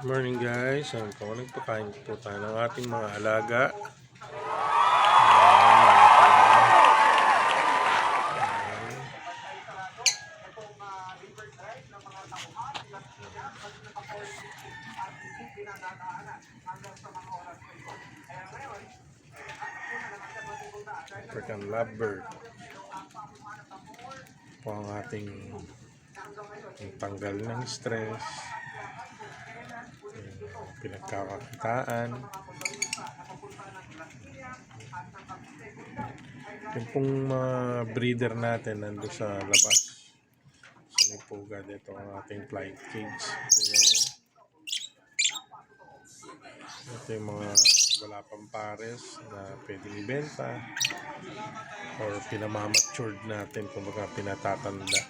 Morning guys, ang po nagpakain po tayo ng ating mga alaga. African lovebird. Po ang ating tanggal ng stress pinagkakakitaan. Yung pong mga breeder natin nando sa labas. Sa may pugad. Ito ang ating flight cage. Ito yung, ito yung mga wala pang pares na pwedeng ibenta or pinamamatured natin kumbaga pinatatanda.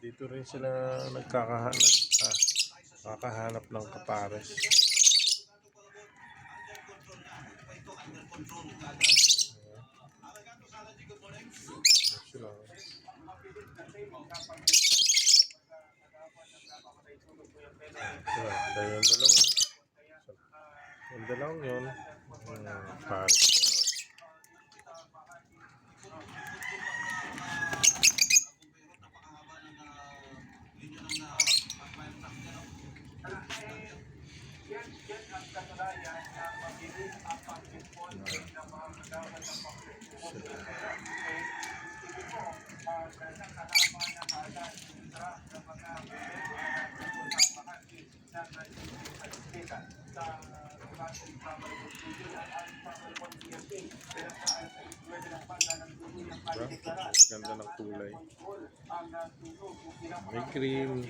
Dito rin sila nagkakahanap, ah, kakahanap ng kapares. Ayan. Dalawang yung dalawang yun yung pares na yun. Diba? Ganda ng kulay. May cream.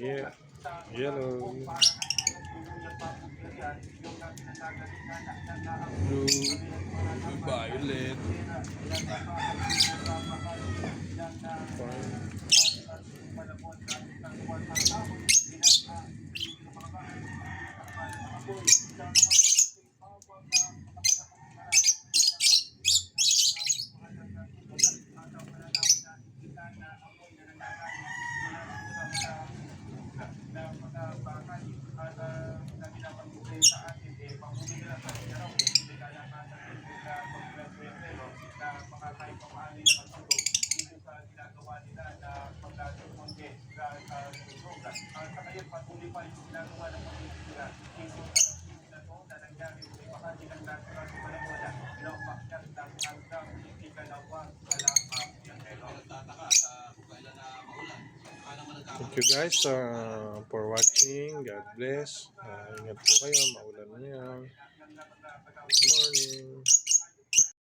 Yeah. Yellow. Blue. Violet. Thank you guys uh, for watching. God bless. Uh, ingat po kayo. Maulan niya. Good morning.